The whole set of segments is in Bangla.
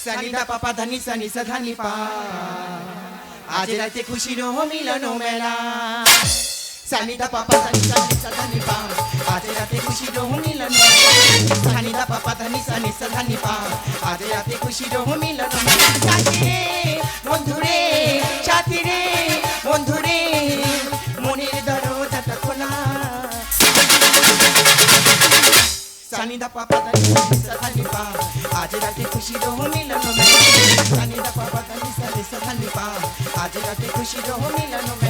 সানিদা পাপা ধানি সানি সা ধানি পা আজ রাতে খুশির মিলন মেলা সানিদা পাপা ধানি সানি সা ধানি পা আজ রাতে খুশির মিলন সানিদা পাপা ধানি সানি সা ধানি পা আজ রাতে খুশির মিলন সাথী সানিদা পাপা দানি সানি পা। আজ রাতে খুশি রহ মিলন মেলা। সানিদা পাপা দানি সানি সানি পা। আজ রাতে খুশি রহ মিলন মেলা।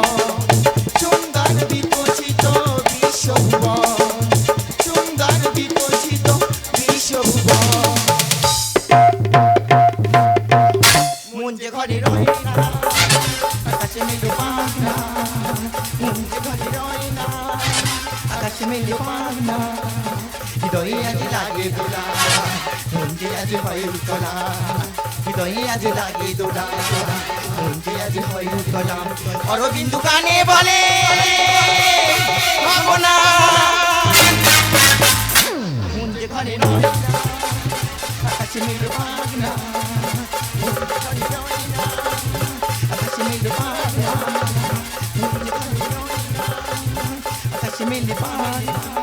ঘরে রয় না আকাশে মেলে পাখনা মন যে ঘরে রয় না আকাশে মেলে পাখনা হৃদয়ে আজ লাগে দোলা মন যে আজ হয় অরবিন্দু কানে বলে ঘরে রয় না আকাশে মেলে পাখনা 你爸。